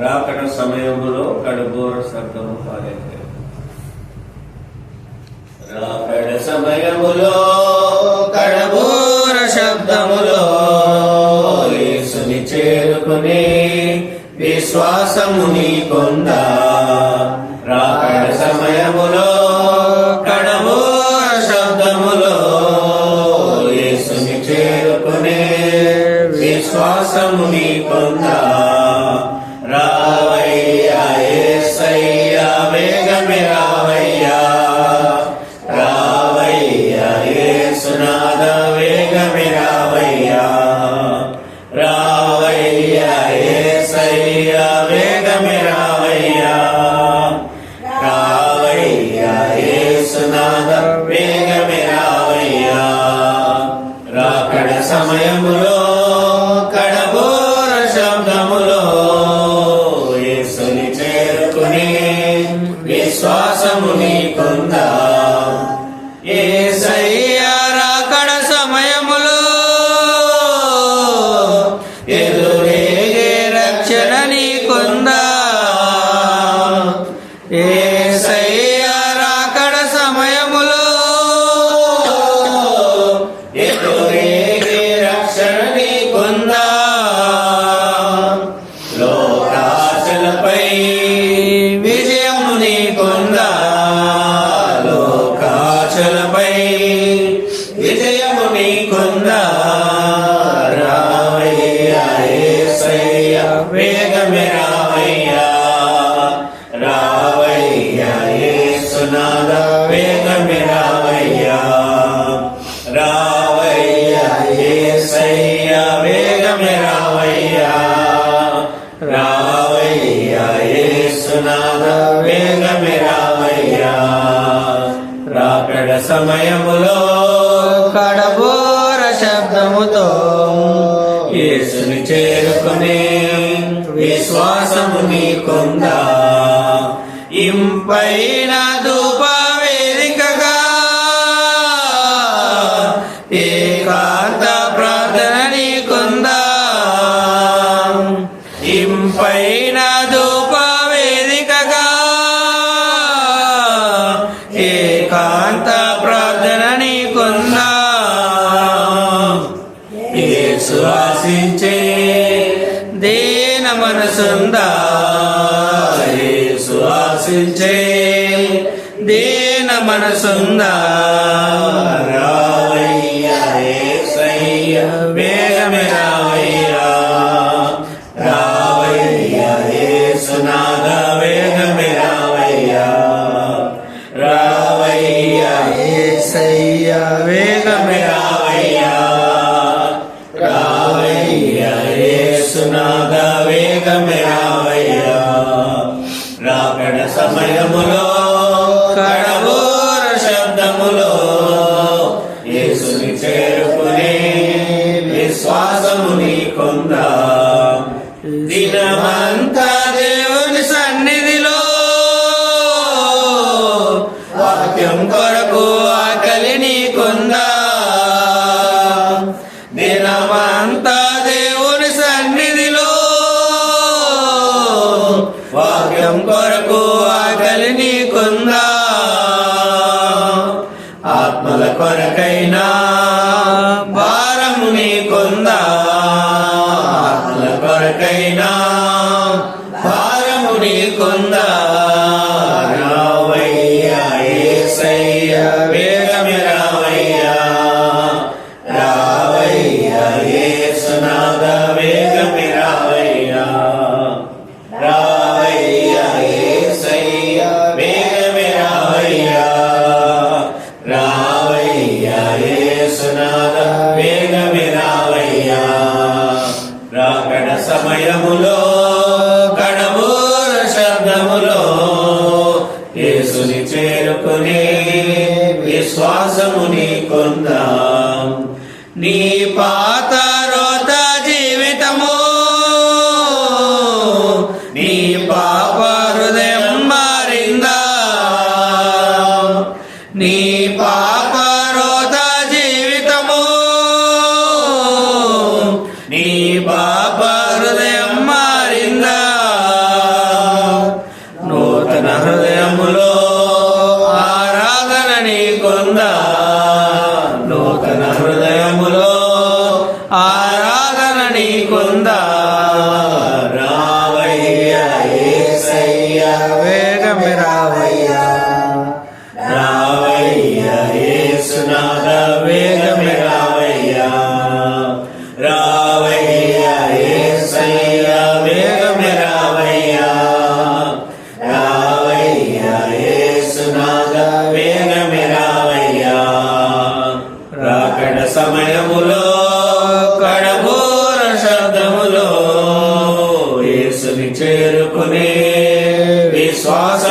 రాకడ సమయములో కడుగోర శబ్దము పాలైతే రాకడ సమయములో కడబోర శబ్దములో యేసుని చేరుకుని విశ్వాసము నీ కొంద రాకడ సమయములో కడబోర శబ్దములో యేసుని చేరుకుని విశ్వాసముని కొందా యేసునాథ వేగమే రావయ్యా. రాకడ సమయములో కడబోర శబ్దములో యేసుని చేరుకునే విశ్వాసము నీకుందా? రాకడ సమయములో కడబోర శబ్దముతో యేసుని చేరుకునే విశ్వాసము నీకుందా? ఇంపైన ధూప మనసుందా యేసు ఆశించే. మనసుందా రావయ్యా యేసయ్యా వాక్యం కొరకు ఆకలి నీకుందా? దినమంతా దేవుని సన్నిధిలో వాక్యం కొరకు ఆకలి నీకుందా? ఆత్మల కొరకైనా భారము నీకుందా? ఆత్మల కొరకైనా భారము నీకుందా? సమయములో కడబోర శబ్దములో యేసుని చేరుకునే విశ్వాసముని కొందాం నీ కొంద నూతన హృదయములో ఆరాధన నీ కొంద రావయ్య వేగమి రావయ్యా. చేరుకునే విశ్వాస